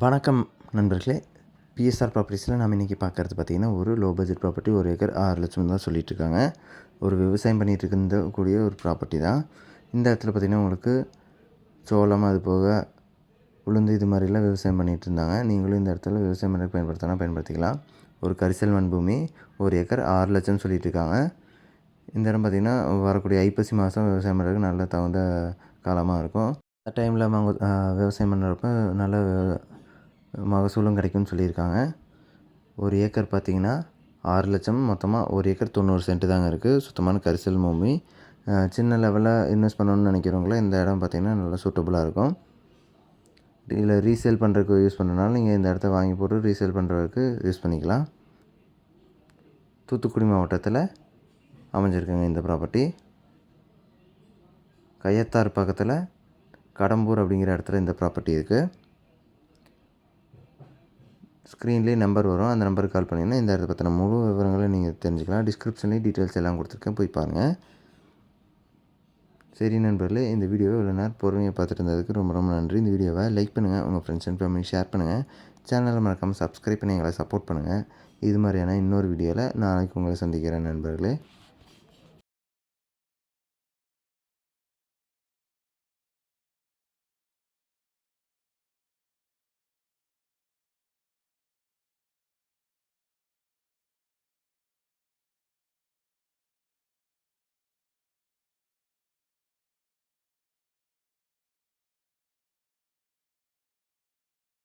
வணக்கம் நண்பர்களே. பிஎஸ்ஆர் ப்ராப்பர்ட்டிஸில் நம்ம இன்றைக்கி பார்க்குறது பார்த்திங்கன்னா ஒரு லோ பட்ஜெட் ப்ராப்பர்ட்டி ஒரு ஏக்கர் ஆறு லட்சம் தான் சொல்லிகிட்ருக்காங்க ஒரு விவசாயம் பண்ணிகிட்டு இருந்த கூடிய ஒரு ப்ராப்பர்ட்டி தான். இந்த இடத்துல பார்த்திங்கன்னா உங்களுக்கு சோளம் அது போக உளுந்து இது மாதிரிலாம் விவசாயம் பண்ணிகிட்டு இருந்தாங்க. நீங்களும் இந்த இடத்துல விவசாயம் பண்ணுறதுக்கு பயன்படுத்தினா பயன்படுத்திக்கலாம். ஒரு கரிசல் மண் பூமி ஒரு ஏக்கர் ஆறு லட்சம் சொல்லிகிட்டு இருக்காங்க இந்த இடம் பார்த்திங்கன்னா வரக்கூடிய ஐப்பசி மாதம் விவசாயம் பண்ணுறதுக்கு நல்ல தகுந்த காலமாக இருக்கும். அந்த டைமில் அவங்க விவசாயம் பண்ணுறப்ப நல்ல மகசூலும் கிடைக்கும்னு சொல்லியிருக்காங்க. ஒரு ஏக்கர் பார்த்திங்கன்னா ஆறு லட்சம் மொத்தமாக ஒரு ஏக்கர் தொண்ணூறு சென்ட் தாங்க இருக்குது சுத்தமான கரிசல் பூமி. சின்ன லெவலில் இன்வெஸ்ட் பண்ணணும்னு நினைக்கிறவங்கள இந்த இடம் பார்த்திங்கன்னா நல்லா சூட்டபுளாக இருக்கும். இல்லை ரீசேல் பண்ணுறதுக்கு யூஸ் பண்ணுறதுனால நீங்கள் இந்த இடத்த வாங்கி போட்டு ரீசேல் பண்ணுறதுக்கு யூஸ் பண்ணிக்கலாம். தூத்துக்குடி மாவட்டத்தில் அமைஞ்சிருக்குங்க இந்த ப்ராப்பர்ட்டி கையத்தார் பக்கத்தில் கடம்பூர் அப்படிங்கிற இடத்துல இந்த ப்ராப்பர்ட்டி இருக்குது ஸ்க்ரீன்லேயே நம்பர் வரும். அந்த நம்பருக்கு கால் பண்ணிங்கன்னா இந்த இடத்த பற்றின முழு விவரங்களை நீங்கள் தெரிஞ்சுக்கலாம். டிஸ்கிரிப்ஷன்லேயும் டீட்டெயில்ஸ் எல்லாம் கொடுத்துருக்கேன். போய் பாருங்கள் சரி நண்பர்களே இந்த வீடியோவை இவ்வளோ நேரம் பொறுமையாக பார்த்துட்டு இருந்ததுக்கு ரொம்ப ரொம்ப நன்றி. இந்த வீடியோவை லைக் பண்ணுங்கள் உங்கள் ஃப்ரெண்ட்ஸ் அண்ட் ஃபேமிலி ஷேர் பண்ணுங்கள் சேனலை மறக்காமல் சப்ஸ்கிரைப் பண்ணி எங்களை சப்போர்ட் பண்ணுங்கள் இது மாதிரியான இன்னொரு வீடியோவில் நாளைக்கு உங்களை சந்திக்கிறேன் நண்பர்களே.